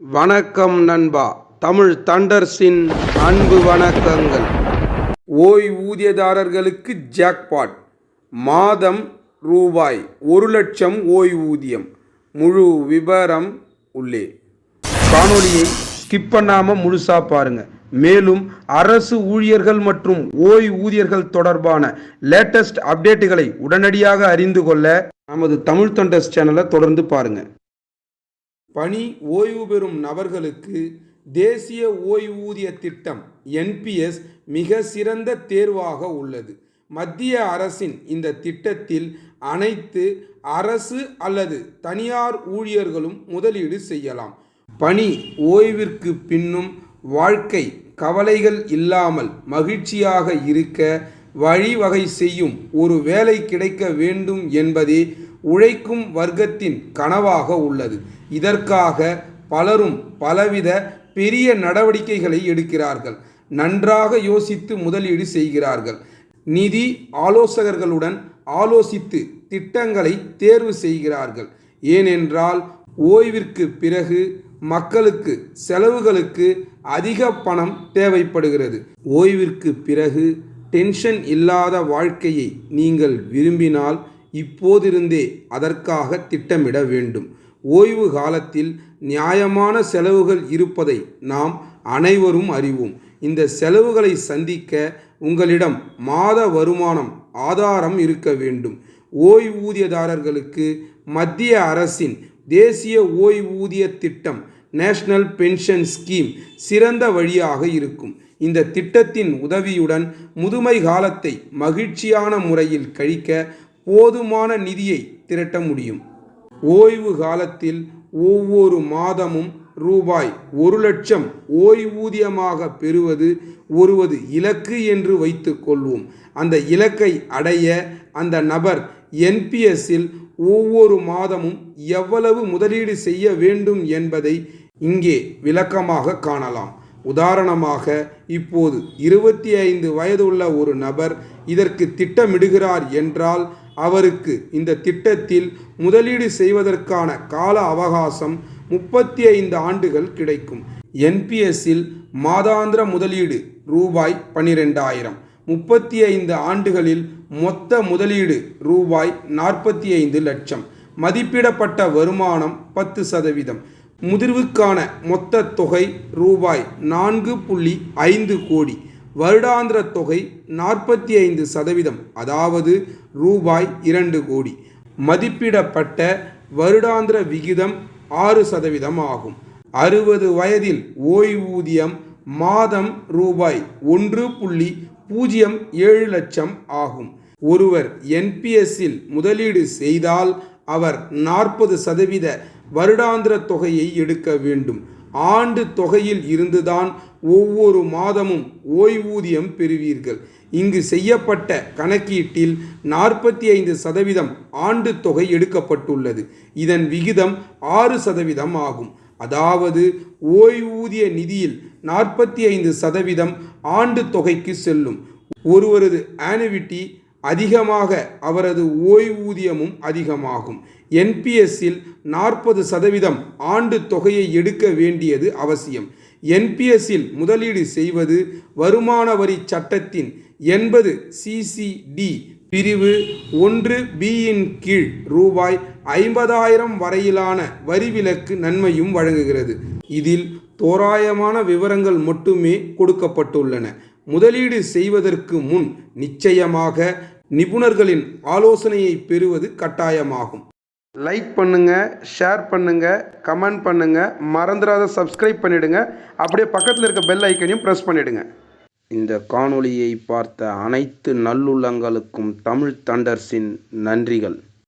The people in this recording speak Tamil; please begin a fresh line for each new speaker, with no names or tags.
வணக்கம் நண்பா. தமிழ் தண்டர்ஸின் அன்பு வணக்கங்கள். ஓய்வூதியதாரர்களுக்கு ஜாக்பாட். மாதம் ரூபாய் ஒரு லட்சம் ஓய்வூதியம். முழு விபரம் உள்ளே. காணொலியை ஸ்கிப் பண்ணாமல் முழுசாக பாருங்க. மேலும் அரசு ஊழியர்கள் மற்றும் ஓய்வூதியர்கள் தொடர்பான லேட்டஸ்ட் அப்டேட்டுகளை உடனடியாக அறிந்து கொள்ள நமது தமிழ் தண்டர்ஸ் சேனலை தொடர்ந்து பாருங்கள் பணி ஓய்வு பெறும் நபர்களுக்கு தேசிய ஓய்வூதிய திட்டம் என்பிஎஸ் மிக சிறந்த தேர்வாக உள்ளது. மத்திய அரசின் இந்த திட்டத்தில் அனைத்து அரசு அல்லது தனியார் ஊழியர்களும் முதலீடு செய்யலாம். பணி ஓய்விற்கு பின்னும் வாழ்க்கை கவலைகள் இல்லாமல் மகிழ்ச்சியாக இருக்க வழிவகை செய்யும் ஒரு வேலை கிடைக்க வேண்டும் என்பதே உழைக்கும் வர்க்கத்தின் கனவாக உள்ளது. இதற்காக பலரும் பலவித பெரிய நடவடிக்கைகளை எடுக்கிறார்கள். நன்றாக யோசித்து முதலீடு செய்கிறார்கள். நிதி ஆலோசகர்களுடன் ஆலோசித்து திட்டங்களை தேர்வு செய்கிறார்கள். ஏனென்றால் ஓய்விற்கு பிறகு மக்களுக்கு செலவுகளுக்கு அதிக பணம் தேவைப்படுகிறது. ஓய்விற்கு பிறகு டென்ஷன் இல்லாத வாழ்க்கையை நீங்கள் விரும்பினால் இப்போதிருந்தே அதற்காக திட்டமிட வேண்டும். ஓய்வு காலத்தில் நியாயமான செலவுகள் இருப்பதை நாம் அனைவரும் அறிவோம். இந்த செலவுகளை சந்திக்க உங்களிடம் மாத வருமானம் ஆதாரம் இருக்க வேண்டும். ஓய்வூதியதாரர்களுக்கு மத்திய அரசின் தேசிய ஓய்வூதிய திட்டம் நேஷனல் பென்ஷன் ஸ்கீம் சிறந்த வழியாக இருக்கும். இந்த திட்டத்தின் உதவியுடன் முதுமை காலத்தை மகிழ்ச்சியான முறையில் கழிக்க போதுமான நிதியை திரட்ட முடியும். ஓய்வு காலத்தில் ஒவ்வொரு மாதமும் ரூபாய் ஒரு லட்சம் ஓய்வூதியமாக பெறுவது ஒருவது இலக்கு என்று வைத்துக்கொள்வோம் அந்த இலக்கை அடைய அந்த நபர் என்பிஎஸ்ஸில் ஒவ்வொரு மாதமும் எவ்வளவு முதலீடு செய்ய வேண்டும் என்பதை இங்கே விளக்கமாக காணலாம். உதாரணமாக இப்போது இருபத்தி ஐந்து வயதுள்ள ஒரு நபர் இதற்கு திட்டமிடுகிறார் என்றால் அவருக்கு இந்த திட்டத்தில் முதலீடு செய்வதற்கான கால அவகாசம் முப்பத்தி ஐந்து ஆண்டுகள் கிடைக்கும். என்பிஎஸ்ஸில் மாதாந்திர முதலீடு ரூபாய் பன்னிரெண்டாயிரம். முப்பத்தி ஐந்து ஆண்டுகளில் மொத்த முதலீடு ரூபாய் நாற்பத்தி ஐந்து லட்சம். மதிப்பிடப்பட்ட வருமானம் பத்து சதவீதம். முதிர்வுக்கான மொத்த தொகை ரூபாய் நான்கு புள்ளி ஐந்து கோடி. வருடாந்திர தொகை நாற்பத்தி ஐந்து சதவீதம். அதாவது ரூபாய் இரண்டு கோடி. மதிப்பிடப்பட்ட வருடாந்திர விகிதம் ஆறு சதவீதம் ஆகும். அறுபது வயதில் ஓய்வூதியம் மாதம் ரூபாய் ஒன்று புள்ளி பூஜ்ஜியம் ஏழு லட்சம் ஆகும். ஒருவர் என்பிஎஸ்ஸில் முதலீடு செய்தால் அவர் நாற்பது சதவீத வருடாந்திர தொகையை எடுக்க வேண்டும். ஆண்டு தொகையில் இருந்துதான் ஒவ்வொரு மாதமும் ஓய்வூதியம் பெறுவீர்கள். இங்கு செய்யப்பட்ட கணக்கீட்டில் நாற்பத்தி ஐந்து சதவீதம் ஆண்டு தொகை எடுக்கப்பட்டுள்ளது. இதன் விகிதம் ஆறு சதவீதம் ஆகும். அதாவது ஓய்வூதிய நிதியில் நாற்பத்தி ஐந்து சதவீதம் ஆண்டு தொகைக்கு செல்லும். ஒருவரது ஆனுவிட்டி அதிகமாக அவரது ஓய்வூதியமும் அதிகமாகும். என்பிஎஸ்ஸில் நாற்பது சதவீதம் ஆண்டு தொகையை எடுக்க வேண்டியது அவசியம். என்பிஎஸ்ஸில் முதலீடு செய்வது வருமான வரி சட்டத்தின் எண்பது சிசிடி பிரிவு ஒன்று பியின் கீழ் ரூபாய் ஐம்பதாயிரம் வரையிலான வரிவிலக்கு நன்மையும் வழங்குகிறது. இதில் தோராயமான விவரங்கள் மட்டுமே கொடுக்கப்பட்டுள்ளன. முதலீடு செய்வதற்கு முன் நிச்சயமாக நிபுணர்களின் ஆலோசனையை பெறுவது கட்டாயமாகும். லைக் பண்ணுங்க ஷேர் பண்ணுங்க கமெண்ட் பண்ணுங்க மறந்துடாத சப்ஸ்கிரைப் பண்ணிடுங்க. அப்படியே பக்கத்தில் இருக்க பெல் ஐக்கனையும் ப்ரெஸ் பண்ணிடுங்க. இந்த காணொளியை பார்த்த அனைத்து நல்லுள்ளங்களுக்கும் தமிழ் தண்டர்ஸின் நன்றிகள்.